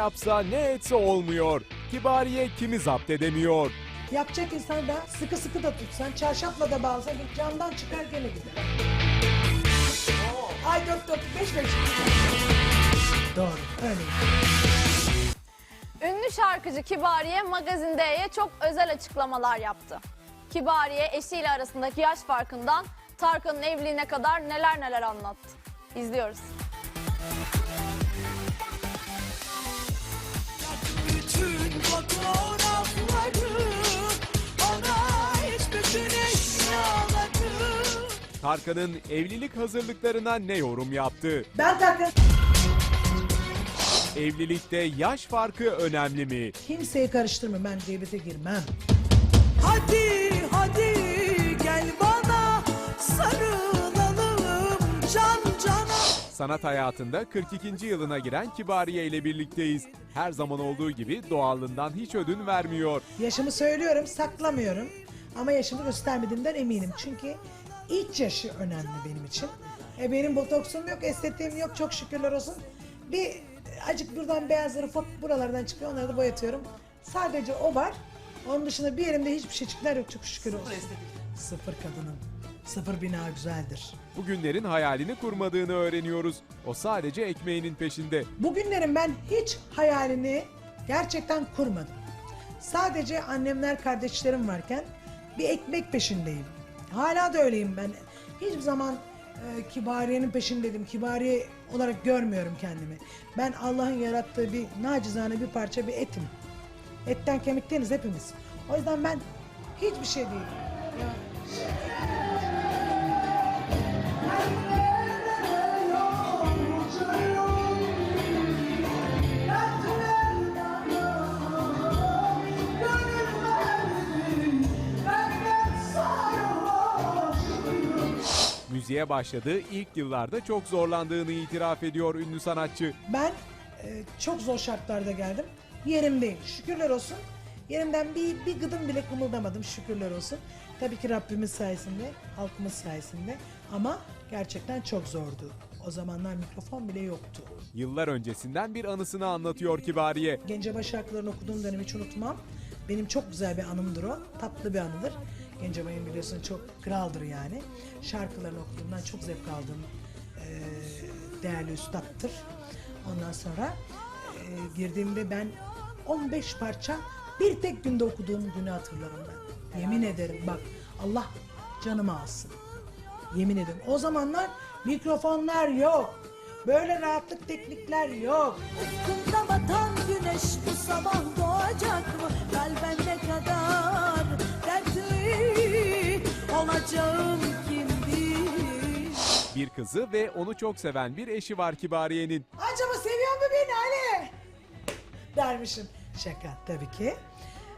yapsa ne etse olmuyor. Kibariye kimi zapt edemiyor. Yapacak insan da sıkı sıkı da tutsan, çarşafla da bağlasan camdan çıkar gene gider. Ay dört dört beş beş. Doğru öyle. Ünlü şarkıcı Kibariye Magazin D'ye çok özel açıklamalar yaptı. Kibariye eşiyle arasındaki yaş farkından Tarkan'ın evliliğine kadar neler neler anlattı. İzliyoruz. Tarkan'ın evlilik hazırlıklarına ne yorum yaptı? Ben takım Evlilikte yaş farkı önemli mi? kimseyi karıştırmam ben gıybete girmem. Hadi hadi gel bana sarılalım can cana Sanat hayatında 42. yılına giren Kibariye ile birlikteyiz. Her zaman olduğu gibi doğallığından hiç ödün vermiyor. Yaşımı söylüyorum saklamıyorum ama yaşımı göstermediğimden eminim. Çünkü iç yaşı önemli benim için. E benim botoksum yok, estetiğim yok çok şükürler olsun. Bir acık buradan beyazları fop buralardan çıkıyor onları da boyatıyorum. Sadece o var. Onun dışında bir yerimde hiçbir şeycikler yok çok şükür olsun. Sıfır kadının. Sıfır bina güzeldir. Bugünlerin hayalini kurmadığını öğreniyoruz. O sadece ekmeğinin peşinde. Bugünlerin ben hiç hayalini gerçekten kurmadım. Sadece annemler kardeşlerim varken bir ekmek peşindeyim. Hala da öyleyim ben. Hiçbir zaman e, kibariyenin peşindeydim. Kibariye olarak görmüyorum kendimi. Ben Allah'ın yarattığı bir nacizane bir parça bir etim. Etten kemikteniz hepimiz. O yüzden ben hiçbir şey değilim. Ya, Müziğe başladığı ilk yıllarda çok zorlandığını itiraf ediyor ünlü sanatçı. Ben e, çok zor şartlarda geldim. Yerimdeyim. Şükürler olsun. Yerimden bir, bir gıdım bile kımıldamadım şükürler olsun. Tabii ki Rabbimiz sayesinde, halkımız sayesinde. Ama gerçekten çok zordu. O zamanlar mikrofon bile yoktu. Yıllar öncesinden bir anısını anlatıyor Kibariye. Gencebay şarkılarını okuduğum dönemi hiç unutmam. Benim çok güzel bir anımdır o. Tatlı bir anıdır. Gencebay'ın biliyorsun çok kraldır yani. Şarkılarını okuduğumdan çok zevk aldığım eee, değerli üstattır. Ondan sonra eee, girdiğimde ben 15 parça bir tek günde okuduğum günü hatırlarım ben. Yemin ederim bak Allah canımı alsın. Yemin ederim. O zamanlar mikrofonlar yok. Böyle rahatlık teknikler yok. Ufkunda batan güneş bu sabah doğacak mı? Kalben ne kadar olacağım kim bilir Bir kızı ve onu çok seven bir eşi var Kibariye'nin. Acaba seviyor mu beni Ali? Dermişim. Şaka tabii ki.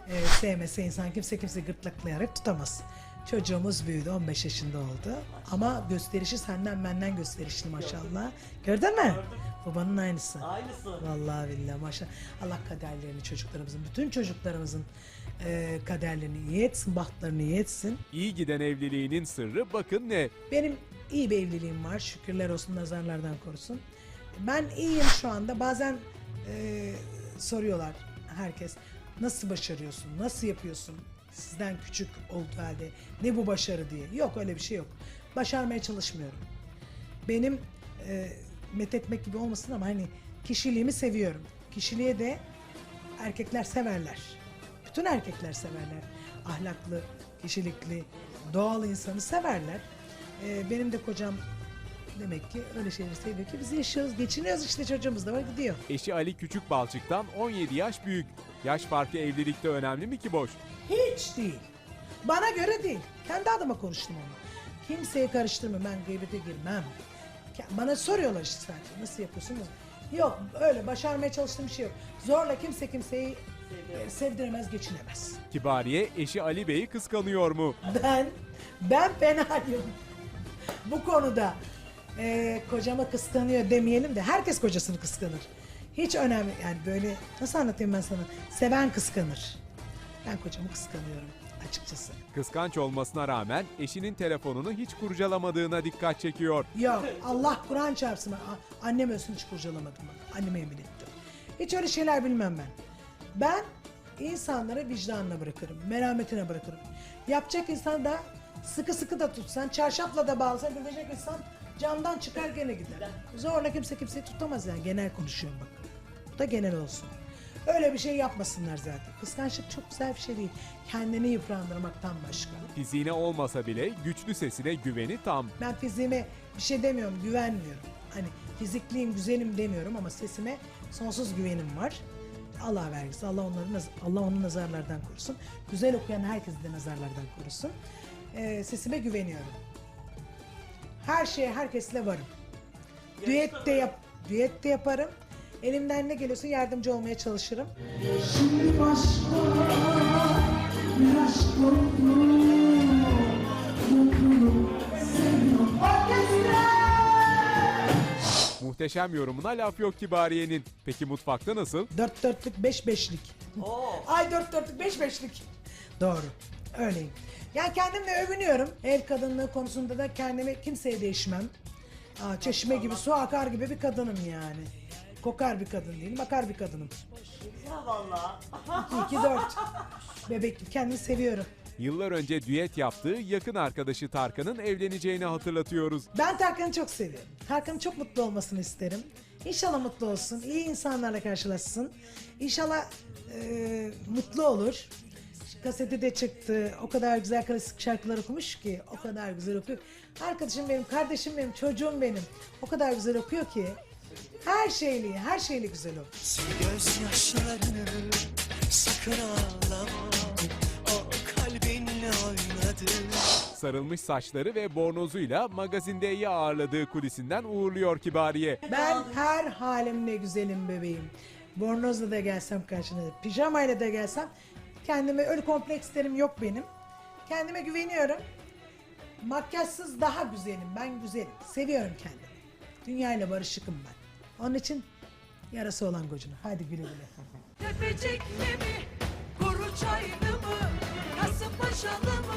Ee, sevmese insan kimse kimse gırtlaklayarak tutamaz. Çocuğumuz büyüdü 15 yaşında oldu. Ama gösterişi senden benden gösterişli maşallah. Gördün mü? Babanın aynısı. Aynısı. Vallahi billahi maşallah. Allah kaderlerini çocuklarımızın, bütün çocuklarımızın e, kaderlerini iyi etsin, bahtlarını iyi etsin. İyi giden evliliğinin sırrı bakın ne? Benim iyi bir evliliğim var. Şükürler olsun nazarlardan korusun. Ben iyiyim şu anda. Bazen e, soruyorlar herkes. Nasıl başarıyorsun? Nasıl yapıyorsun? Sizden küçük olduğu halde ne bu başarı diye. Yok öyle bir şey yok. Başarmaya çalışmıyorum. Benim e, methetmek gibi olmasın ama hani kişiliğimi seviyorum. Kişiliğe de erkekler severler. Bütün erkekler severler. Ahlaklı, kişilikli, doğal insanı severler. Ee, benim de kocam demek ki öyle şeyleri seviyor ki biz yaşıyoruz, geçiniyoruz işte çocuğumuz da var gidiyor. Eşi Ali Küçük Balçık'tan 17 yaş büyük. Yaş farkı evlilikte önemli mi ki boş? Hiç değil. Bana göre değil. Kendi adıma konuştum onu. Kimseye karıştırmam. Ben gıybete girmem. Bana soruyorlar işte sadece. Nasıl yapıyorsunuz? Yok öyle başarmaya çalıştığım bir şey yok. Zorla kimse kimseyi e, sevdiremez, geçinemez. Kibariye eşi Ali Bey'i kıskanıyor mu? Ben, ben fenayım. Bu konuda e, kocama kıskanıyor demeyelim de herkes kocasını kıskanır. Hiç önemli yani böyle nasıl anlatayım ben sana? Seven kıskanır. Ben kocamı kıskanıyorum açıkçası. Kıskanç olmasına rağmen eşinin telefonunu hiç kurcalamadığına dikkat çekiyor. Yok Allah Kur'an çarpsın. A- Annem ölsün hiç kurcalamadım. bak. Anneme yemin ettim. Hiç öyle şeyler bilmem ben. Ben insanları vicdanına bırakırım, merhametine bırakırım. Yapacak insan da sıkı sıkı da tutsan, çarşafla da bağlasan, gidecek insan camdan çıkar gene gider. Zorla kimse kimseyi tutamaz yani genel konuşuyorum bak. Bu da genel olsun. Öyle bir şey yapmasınlar zaten. Kıskançlık çok güzel bir şey değil. Kendini yıprandırmaktan başka. Fiziğine olmasa bile güçlü sesine güveni tam. Ben fiziğime bir şey demiyorum, güvenmiyorum. Hani fizikliyim, güzelim demiyorum ama sesime sonsuz güvenim var. Allah vergisi, Allah onları Allah onu nazarlardan korusun. Güzel okuyan herkesi de nazarlardan korusun. Ee, sesime güveniyorum. Her şeye herkesle varım. Düet de yap, düet de yaparım. Elimden ne geliyorsa yardımcı olmaya çalışırım. Şimdi başka bir aşk oldu. Mutluluk seviyorum. Muhteşem yorumuna laf yok Kibariye'nin. Peki mutfakta nasıl? Dört dörtlük beş beşlik. Ay dört dörtlük beş beşlik. Doğru. Öyleyim. Yani kendimle övünüyorum. El kadınlığı konusunda da kendimi kimseye değişmem. Aa, çeşme gibi su akar gibi bir kadınım yani. Kokar bir kadın değilim, akar bir kadınım. Valla. 2 2 4. Bebek gibi kendimi seviyorum. Yıllar önce düet yaptığı yakın arkadaşı Tarkan'ın evleneceğini hatırlatıyoruz. Ben Tarkan'ı çok seviyorum. Tarkan'ın çok mutlu olmasını isterim. İnşallah mutlu olsun. iyi insanlarla karşılaşsın. İnşallah e, mutlu olur. Kaseti de çıktı. O kadar güzel klasik şarkılar okumuş ki. O kadar güzel okuyor. Arkadaşım benim, kardeşim benim, çocuğum benim. O kadar güzel okuyor ki. Her şeyli, her şeyli güzel okuyor. Sil gözyaşlarını sakın ağlama sarılmış saçları ve bornozuyla magazindeyi ağırladığı kulisinden uğurluyor Kibariye. Ben her halimle güzelim bebeğim. Bornozla da gelsem karşınıza, pijamayla da gelsem kendime öyle komplekslerim yok benim. Kendime güveniyorum. Makyajsız daha güzelim. Ben güzelim. Seviyorum kendimi. Dünyayla barışıkım ben. Onun için yarası olan gocunu. Hadi güle güle. Tepecikli mi? Kuru çaylı mı? Kasımpaşalı mı?